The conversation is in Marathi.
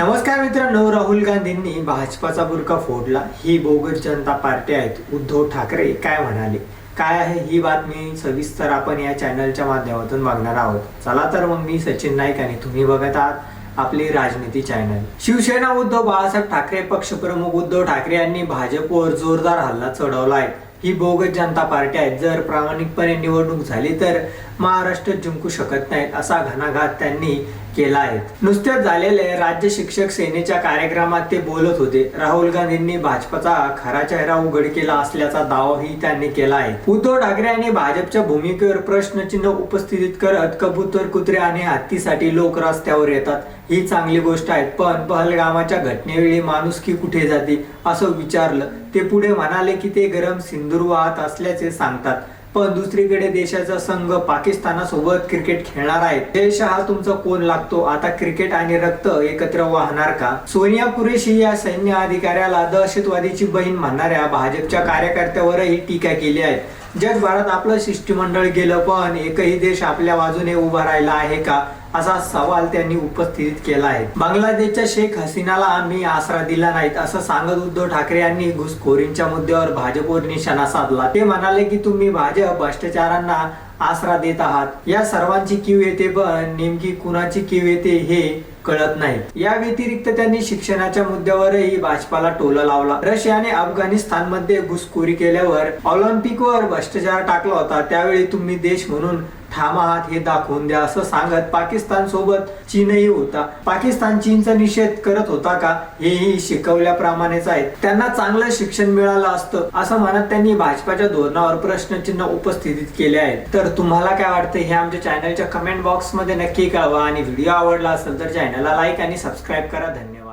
नमस्कार मित्रांनो राहुल गांधींनी भाजपाचा बुरका फोडला. ही बोगस जनता पार्टी आहेत. उद्धव ठाकरे काय म्हणाले? काय आहे ही बातमी? सविस्तर आपण या चॅनलच्या माध्यमातून बघणार आहोत. चला तर मग मी सचिन नाईक आणि तुम्ही बघत आहात आपली राजनीती चॅनल. शिवसेना उद्धव बाळासाहेब ठाकरे पक्षप्रमुख उद्धव ठाकरे यांनी भाजपवर जोरदार हल्ला चढवला आहे ही बोगस जनता पार्टी आहेत जर प्रामाणिकपणे निवडणूक झाली तर महाराष्ट्र जिंकू शकत नाहीत असा घणाघात त्यांनी केला आहे. नुकत्याच झालेल्या राज्य शिक्षक सेनेच्या कार्यक्रमात ते बोलत होते. राहुल गांधींनी भाजपचा खरा चेहरा उघड केला असल्याचा दावाही त्यांनी केला आहे. उद्धव ठाकरे यांनी भाजपच्या भूमिकेवर प्रश्नचिन्ह उपस्थित करत कबूतर कुत्रे आणि हत्तीसाठी लोक रस्त्यावर येतात. ही चांगली गोष्ट आहे पण पहलगामाच्या घटनेवेळी माणुसकी कुठे जाते? असं विचारलं. ते पुढे म्हणाले की ते गरम सिंदूर वाहत असल्याचे सांगतात. पण दुसरीकडे देशाचा संघ पाकिस्तानासोबत क्रिकेट खेळणार आहे. देश हा तुमचा कोण लागतो? आता क्रिकेट आणि रक्त एकत्र वाहणार का? सोनिया कुरेशी या सैन्य अधिकाऱ्याला दहशतवादीची बहीण म्हणणाऱ्या भाजपच्या कार्यकर्त्यावरही टीका केली आहे. जगभरात आपलं शिष्टमंडळ गेलं पण एकही देश आपल्या बाजूने उभा राहिला आहे का? असा सवाल त्यांनी उपस्थित केला आहे. बांगलादेशच्या शेख हसीनाला आम्ही आसरा दिला नाहीत असं सांगत उद्धव ठाकरे यांनी घुसखोरींच्या मुद्द्यावर भाजपवर निशाणा साधला. ते म्हणाले की तुम्ही भाजप भ्रष्टाचारांना आसरा देत आहात. या सर्वांची किव येते पण नेमकी कुणाची कीव येते हे कळत नाही. या व्यतिरिक्त त्यांनी शिक्षणाच्या मुद्द्यावरही भाजपाला टोला लावला. रशियाने अफगाणिस्तानमध्ये घुसखोरी केल्यावर ऑलिम्पिकवर भ्रष्टाचार टाकला होता. त्यावेळी तुम्ही देश म्हणून ठाम आहात हे दाखवून द्या. असं सांगत पाकिस्तान सोबत चीनही होता. पाकिस्तान चीनचा निषेध करत होता का? हेही शिकवल्याप्रमाणेच आहे त्यांना चांगलं शिक्षण मिळालं असतं असं म्हणत त्यांनी भाजपाच्या धोरणावर प्रश्नचिन्ह उपस्थित केले आहेत. तर तुम्हाला काय वाटतं? हे आमच्या चॅनलच्या कमेंट बॉक्समध्ये नक्की कळवा. आणि व्हिडिओ आवडला असेल तर चॅनलला लाईक आणि सबस्क्राईब करा. धन्यवाद.